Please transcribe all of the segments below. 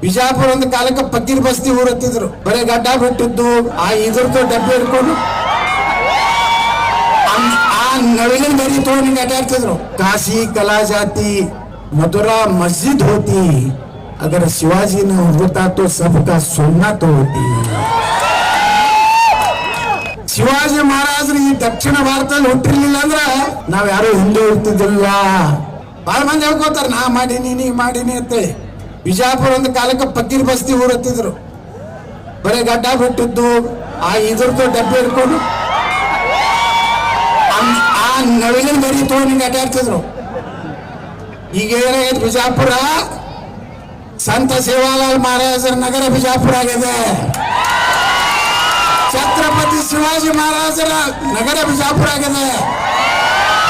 ಬಿಜಾಪುರ ಒಂದು ಕಾಲಕ್ಕೆ ಪಕ್ಕೀರ್ ಬಸ್ತಿ ಊರತ್ತಿದ್ರು ಬರೀ ಗಡ್ಡ ಬಿಟ್ಟಿದ್ದು ಆ ಇದ್ರದ್ದು ಡಬ್ಬಿ ಹಿಡ್ಕೊಂಡು ಅಂ- ಆ ನವಿಲಿನ ಮರಿ ತೊಗೊಂಡು ಹಿಂಗೆ ಅಡ್ಡಾಡ್ತಿದ್ರು ಕಾಶಿ ಕಲಾಜಾತಿ ಮಧುರಾ ಮಸ್ಜಿದ್ ಹೋತಿ ಅದರ ಶಿವಾಜಿನ ಹುಡುತಾತು ಸಬ್ಕ ಸೊನ್ನ ತೋತಿ ಶಿವಾಜಿ ಮಹಾರಾಜರು ಈ ದಕ್ಷಿಣ ಭಾರತದಲ್ಲಿ ಹುಟ್ಟಿರ್ಲಿಲ್ಲ ಅಂದ್ರ ನಾವ್ ಯಾರು ಹಿಂದೆ ಹುಟ್ಟಿದಿಲ್ಲ ಬಹಳ ಮಂದಿ ಹೇಳ್ಕೋತಾರ ನಾ ಮಾಡೀನಿ ನೀ ಮಾಡೀನಿ ಅಂತೇಳಿ ವಿಜಯಪುರ ಒಂದು ಕಾಲಕ್ಕೆ ಪಕ್ಕೀರ್ ಬಸ್ತಿ ಊರತ್ತಿದ್ರು. ಬರೀ ಗಡ್ಡ ಬಿಟ್ಟಿದ್ದು ಆ ಇದ್ರದ್ದು ಡಬ್ಬಿ ಇಟ್ಕೊಂಡು ನವಿಲಿನ ಮರಿ ತಗೊಂಡು ಅಡ್ಡಾಡ್ತಿದ್ರು ಈಗ ಏನಾಗೈತೆ ಬಿಜಾಪುರ? ಸಂತ ಸೇವಾಲಾಲ್ ಮಹಾರಾಜರ ನಗರ ಬಿಜಾಪುರ ಆಗಿದೆ. ಛತ್ರಪತಿ ಶಿವಾಜಿ ಮಹಾರಾಜರ ನಗರ ಬಿಜಾಪುರ ಆಗಿದೆ.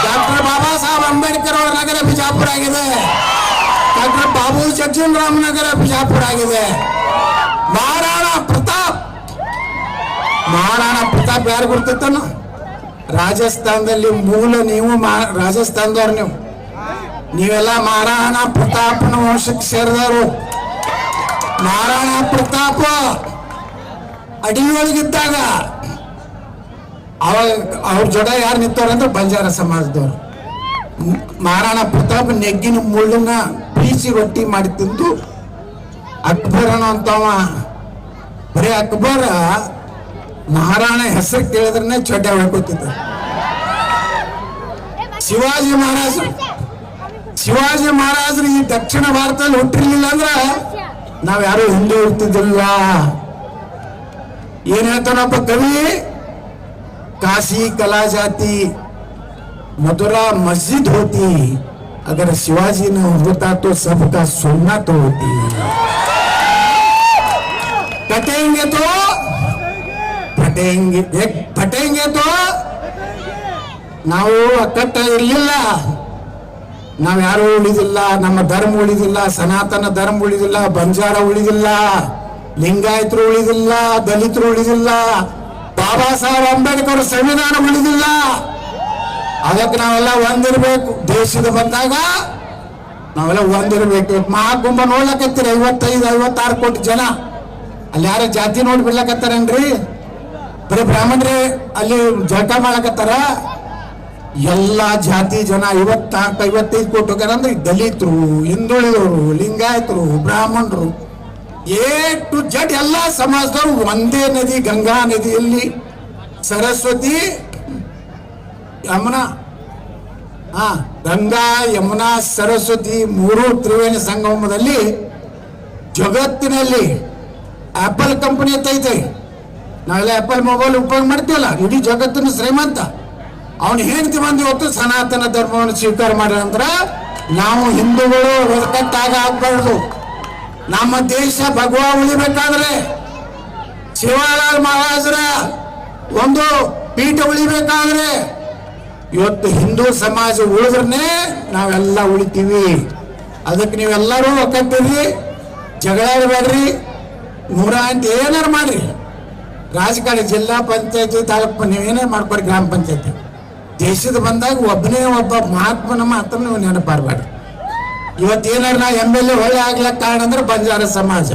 ಡಾಕ್ಟರ್ ಬಾಬಾ ಸಾಹೇಬ್ ಅಂಬೇಡ್ಕರ್ ಅವರ ನಗರ ಬಿಜಾಪುರ ಆಗಿದೆ. ಡಾಕ್ಟರ್ ಬಾಬು ಜಗಜೀವನ್ ನಗರ ಬಿಜಾಪುರ ಆಗಿದೆ. ಮಹಾರಾಣ ಪ್ರತಾಪ್. ಮಹಾರಾಣಾ ಪ್ರತಾಪ್ ಯಾರು ಗೊತ್ತಿತ್ತನು ರಾಜಸ್ಥಾನದಲ್ಲಿ ಮೂಲ ನೀವು ರಾಜಸ್ಥಾನದವ್ರು ನೀವು. ನೀವೆಲ್ಲ ಮಹಾರಾಣ ಪ್ರತಾಪನ ವಂಶಕ್ಕೆ ಸೇರಿದವರು. ಮಹಾರಾಣ ಪ್ರತಾಪ ಅಡಿಯೊಳಗಿದ್ದಾಗ ಅವಾಗ ಅವ್ರ ಜೊತೆ ಯಾರು ನಿಂತವ್ರು ಅಂದ್ರೆ ಬಂಜಾರ ಸಮಾಜದವ್ರು. ಮಹಾರಾಣ ಪ್ರತಾಪ್ ನೆಗ್ಗಿನ ಮುಳ್ಳನ್ನ ಬೀಸಿ ರೊಟ್ಟಿ ಮಾಡಿ ತಿಂದು ಅಕ್ಬರನ ಅಂತವ ಬರೀ ಅಕ್ಬರ ಮಹಾರಾಣ ಹೆಸರು ಕೇಳಿದ್ರೆ ಚಡ್ಡೆ ಹೊಡ್ಕೊತಿದ್ದ ಶಿವಾಜಿ ಮಹಾರಾಜ. ಶಿವಾಜಿ ಮಹಾರಾಜರು ಈ ದಕ್ಷಿಣ ಭಾರತದಲ್ಲಿ ಹುಟ್ಟಿರ್ಲಿಲ್ಲ ನಾವು ನಾವ್ಯಾರು ಹಿಂದೂ ಇರ್ತಿದ್ದಿಲ್ಲ ಏನ್ ಹೇಳ್ತಾನಪ್ಪ ಕವಿ? ಕಾಶಿ ಕಲಾ ಜಾತಿ ಮಧುರಾ ಮಸ್ಜಿದ್ ಹೋತಿ ಅದರ ಶಿವಾಜಿನ ಹೋತಾ ತೋ ಸಬ್ ಕಾ ಸೋನಾ ಹೋತಿ. ಕಥೆ ತೋ ಪಟೇಂಗಿ ಪಟೇಂಗಿ ಅಂತೂ ನಾವು ಅಕ್ಕಟ್ಟ ಇರಲಿಲ್ಲ ನಾವು ಯಾರು ಉಳಿದಿಲ್ಲ, ನಮ್ಮ ಧರ್ಮ ಉಳಿದಿಲ್ಲ, ಸನಾತನ ಧರ್ಮ ಉಳಿದಿಲ್ಲ, ಬಂಜಾರ ಉಳಿದಿಲ್ಲ, ಲಿಂಗಾಯತರು ಉಳಿದಿಲ್ಲ, ದಲಿತರು ಉಳಿದಿಲ್ಲ, ಬಾಬಾ ಸಾಹೇಬ್ ಅಂಬೇಡ್ಕರ್ ಸಂವಿಧಾನ ಉಳಿದಿಲ್ಲ. ಅದಕ್ಕೆ ನಾವೆಲ್ಲ ಒಂದಿರಬೇಕು. ದೇಶದ ಬಂದಾಗ ನಾವೆಲ್ಲ ಒಂದಿರಬೇಕು. ಮಹಾಕುಂಭ ನೋಡ್ಲಕತ್ತೀರಿ ಐವತ್ತೈದು, ಐವತ್ತಾರು ಕೋಟಿ ಜನ. ಅಲ್ಲಿ ಯಾರ ಜಾತಿ ನೋಡ್ಬಿಡ್ಲಕತ್ತಾರೇನ್ರೀ ಬರೀ ಬ್ರಾಹ್ಮಣರೇ ಅಲ್ಲಿ ಜಳಕ ಮಾಡಕತ್ತಾರ? ಎಲ್ಲಾ ಜಾತಿ ಜನ ಐವತ್ನಾಲ್ಕು ಐವತ್ತೈದು ಕೋಟಿ ಹೋಗ್ಯಾರ ಅಂದ್ರೆ ದಲಿತರು, ಹಿಂದುಳಿದವರು, ಲಿಂಗಾಯತರು, ಬ್ರಾಹ್ಮಣರು ಏ ಟು ಜಡ್ ಎಲ್ಲಾ ಸಮಾಜದವರು ಒಂದೇ ನದಿ, ಗಂಗಾ ನದಿಯಲ್ಲಿ ಸರಸ್ವತಿ, ಯಮುನಾ, ಹಾ, ಗಂಗಾ, ಯಮುನಾ, ಸರಸ್ವತಿ ಮೂರು ತ್ರಿವೇಣಿ ಸಂಗಮದಲ್ಲಿ ಜಗತ್ತಿನಲ್ಲಿ ಆಪಲ್ ಕಂಪನಿ ಐತೆ. ನಾವೆಲ್ಲ ಆ್ಯಪಲ್ ಮೊಬೈಲ್ ಉಪಯೋಗ ಮಾಡ್ತೀವಲ್ಲ? ಇಡೀ ಜಗತ್ತಿನ ಶ್ರೀಮಂತ. ಅವನು ಹೆಂಡತಿ ಬಂದು ಇವತ್ತು ಸನಾತನ ಧರ್ಮವನ್ನು ಸ್ವೀಕಾರ ಮಾಡಿದ ನಂತರ ನಾವು ಹಿಂದೂಗಳು ಒಕ್ಕಟ್ಟಾಗ ಆಗ್ಬಾರ್ದು. ನಮ್ಮ ದೇಶ ಭಗವ ಉಳಿಬೇಕಾದ್ರೆ ಶಿವಲಾಲ್ ಮಹಾರಾಜರ ಒಂದು ಪೀಠ ಉಳಿಬೇಕಾದ್ರೆ ಇವತ್ತು ಹಿಂದೂ ಸಮಾಜ ಉಳಿದ್ರೆ ನಾವೆಲ್ಲ ಉಳಿತೀವಿ. ಅದಕ್ಕೆ ನೀವೆಲ್ಲರೂ ಒಕ್ಕಟ್ಟಿರಿ ಜಗಳ ಬೇಡ್ರಿ ನೂರ ಅಂತ ಏನಾರು ಮಾಡ್ರಿ. ರಾಜಕಾರಣ ಜಿಲ್ಲಾ ಪಂಚಾಯತಿ ತಾಲೂಕು ನೀವೇನೇ ಮಾಡ್ಕೊಡಿ ಗ್ರಾಮ ಪಂಚಾಯತಿ. ದೇಶದ ಬಂದಾಗ ಒಬ್ಬನೇ ಒಬ್ಬ ಮಹಾತ್ಮನ ಮಾತ್ರ ನೀವು ನೆನಪಾರ್ಬಾರ್ದು ಇವತ್ತು ನಾವು ಎಂ ಎಲ್ ಎ ಒಳ್ಳೆ ಆಗ್ಲಕ್ಕ ಕಾರಣ ಅಂದ್ರೆ ಬಂಜಾರ ಸಮಾಜ.